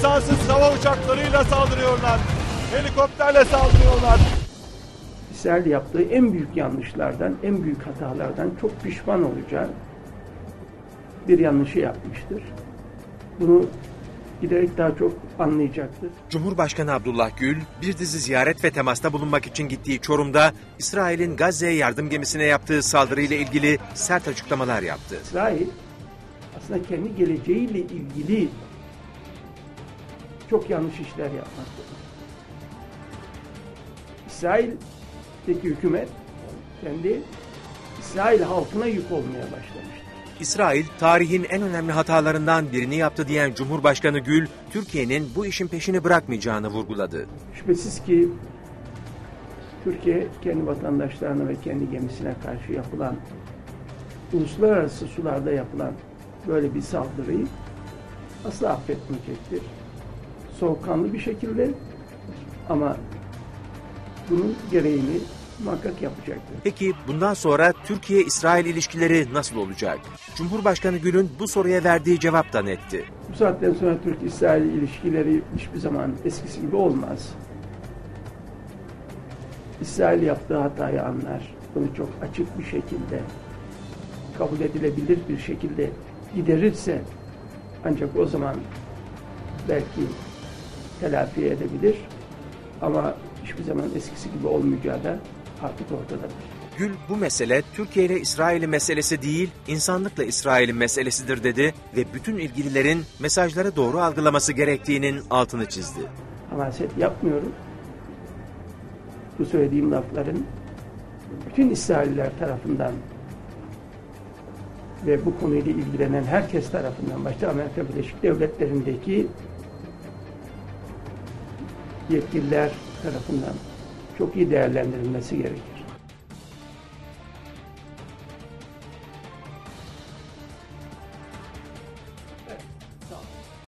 insansız hava uçaklarıyla saldırıyorlar. Helikopterle saldırıyorlar. İsrail yaptığı en büyük yanlışlardan, en büyük hatalardan çok pişman olacağı bir yanlışı yapmıştır. Bunu giderek daha çok anlayacaktır. Cumhurbaşkanı Abdullah Gül bir dizi ziyaret ve temasta bulunmak için gittiği Çorum'da İsrail'in Gazze'ye yardım gemisine yaptığı saldırıyla ilgili sert açıklamalar yaptı. İsrail aslında kendi geleceğiyle ilgili çok yanlış işler yapmaktadır. İsrail'deki hükümet kendi İsrail halkına yük olmaya başlamıştır. İsrail tarihin en önemli hatalarından birini yaptı diyen Cumhurbaşkanı Gül, Türkiye'nin bu işin peşini bırakmayacağını vurguladı. Şüphesiz ki Türkiye kendi vatandaşlarına ve kendi gemisine karşı yapılan uluslararası sularda yapılan böyle bir saldırıyı asla affetmeyecektir. Soğukkanlı bir şekilde ama bunun gereğini muhakkak yapacaktır. Peki bundan sonra Türkiye-İsrail ilişkileri nasıl olacak? Cumhurbaşkanı Gül'ün bu soruya verdiği cevap da netti. Bu saatten sonra Türk-İsrail ilişkileri hiçbir zaman eskisi gibi olmaz. İsrail yaptığı hatayı anlar. Bunu çok açık bir şekilde, kabul edilebilir bir şekilde giderirse ancak o zaman belki telafi edebilir. Ama hiçbir zaman eskisi gibi olmayacağı da artık ortadadır. Gül bu mesele Türkiye ile İsrail'in meselesi değil, insanlıkla İsrail'in meselesidir dedi ve bütün ilgililerin mesajları doğru algılaması gerektiğinin altını çizdi. hamaset yapmıyorum. Bu söylediğim lafların bütün İsrailler tarafından ve bu konuyla ilgilenen herkes tarafından başta Amerika Birleşik Devletleri'ndeki yetkililer tarafından çok iyi değerlendirilmesi gerekir.